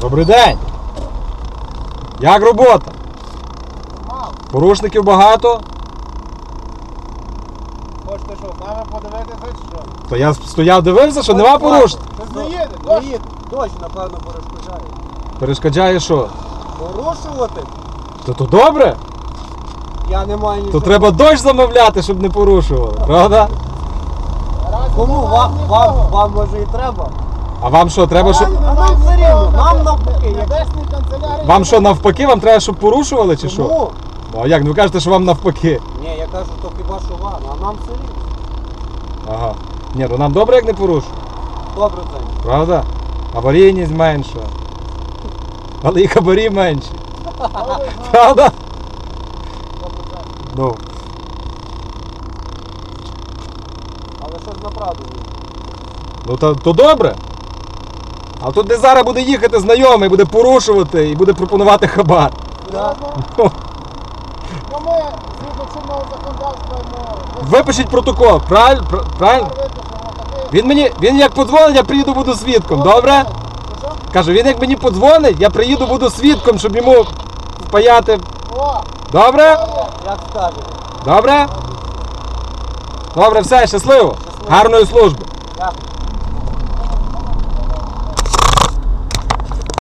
Добрий день. Як робота? Порушників багато? Хочете що, з нами подивитися, чи що? То я стояв, дивився, що нема порушень. Щось не їде, дощ. їде. Дощ, напевно, перешкоджає. Перешкоджає що? Порушувати? То то добре? Я не маю То треба дощ замовляти, щоб не порушували, правда? Кому? Вам, вам, вам може і треба. А вам що, треба, щоб. А нам все рівно, нам навпаки, на як- канцелярії Вам що, навпаки, вам треба, щоб порушували чи що? Ну, а як? Ну ви кажете, що вам навпаки. Ні, я кажу, то хіба що вам, а нам все рівно. Ага. Ні, ну нам добре, як не порушують. Добре, Зень. Правда? Аварійність менша. Але і хабарі менші. Правда? 100%. Ну. Але що ж направду ні? Ну то, то добре. А тут де зараз буде їхати знайомий, буде порушувати і буде пропонувати хабар. Серйозно? Ну, Ну ми, згідно чинного законодавства. Випишіть протокол, правильно? Правильно? Випишемо такий... Він мені, він як подзвонить, я приїду, буду свідком, добре? Що? Кажу, він як мені подзвонить, я приїду, буду свідком, щоб йому впаяти. О, Добре? Як скажете. Добре? Добре, все, щасливо. Гарної служби.